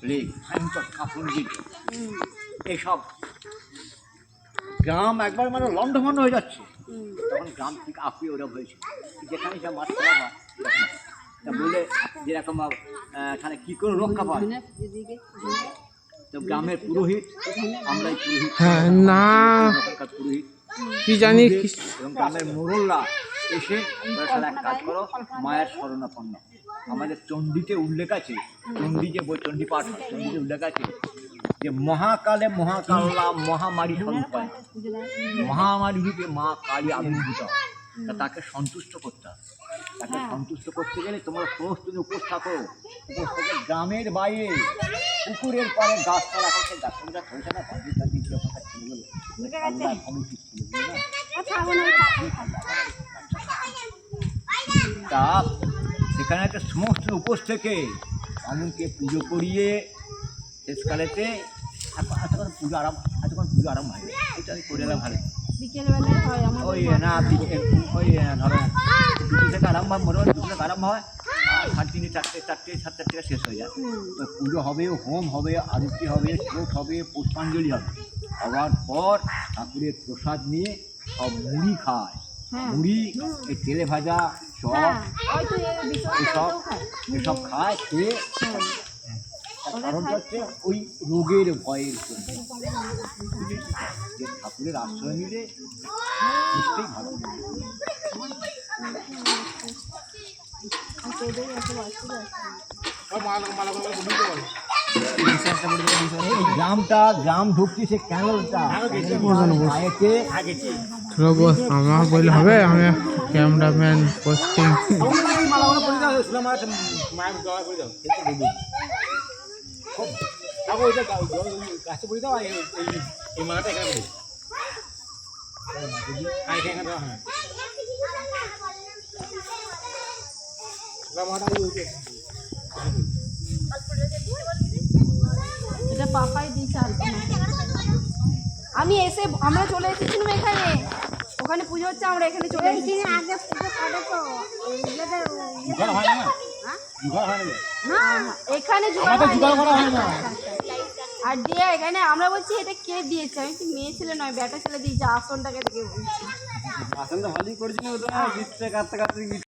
ভয়ঙ্কর কাপড় এসব। গ্রাম একবার মানে লন্ডভন্ড হয়ে যাচ্ছে। তখন গ্রাম থেকে আপিয়ে ওরা হয়েছে যেখানে সব মাছ ধরা হয় তা বলে যেরকম তাহলে কী করে রক্ষা পায়? তো গ্রামের পুরোহিত আমরাই পুরোহিত। হ্যাঁ না। পুরোহিত। কি জানি এবং গ্রামের মোড়লরা এসে কাজ করো মায়ের শরণাপন্ন। আমাদের চণ্ডীতে উল্লেখ আছে চণ্ডী যে বই চণ্ডী পাঠ হয় চণ্ডীতে উল্লেখ আছে যে মহাকালে মহাকাল্লা মহামারী স্বরূপ মহামারী রূপে মা কালী আবির্ভূত। তাকে সন্তুষ্ট করতে হবে। তাকে সন্তুষ্ট করতে গেলে তোমরা সমস্ত উপোস থাকো। উপোস থেকে গ্রামের বাইরে পুকুরের পাড়ে গাছপালা করতে গাছপালা চলছে না? ওখানকার ছেলেগুলো আলাদা কমিটি ছিল বুঝলে না? তা সেখানে একটা সমস্ত উপোস থেকে বামুনকে পুজো করিয়ে শেষকালেতে এতক্ষণ পুজো আরম্ভ এতক্ষণ পুজো আরম্ভ হয়। এটা আমি করে এলাম ভালো হয় ওই না ওই ধরো দুটো থেকে আরম্ভ হয় মোটামুটি দুটো থেকে আরম্ভ হয় আর সাড়ে তিনটে চারটে চারটে সাড়ে চারটে শেষ হয়ে যায়। তো পুজো হবে হোম হবে আরতি হবে স্রোত হবে পুষ্পাঞ্জলি হবে। হওয়ার পর ঠাকুরের প্রসাদ নিয়ে সব মুড়ি খায়। হ্যাঁ। মুড়ি এই তেলে ভাজা চপ হ্যাঁ এসব খায় খেয়ে। কারণটা হচ্ছে ওই রোগের ভয়ের জন্য। যে ঠাকুরের আশ্রয় নিলে নিশ্চয়ই ভালো এত বাচ্চা এই গ্রামটা গ্রাম ঢুকছি সে ক্যানেলটা চলো বস আমার বললে হবে আমি ক্যামেরাম্যান পোস্টিং এটা পাপাই দিয়েছে আলপনা আমি এসে আমরা চলে এসেছিলাম এখানে। ওখানে পুজো হচ্ছে আমরা এখানে চলে এসেছি। আগে পুজো করে তো। এখানে আর দিয়ে এখানে আমরা বলছি এটা কে দিয়েছে? আমি কি মেয়ে ছেলে নয় বেটা ছেলে দিয়েছে। আসনটাকে দেখে বলছি। ভালোই করেছিল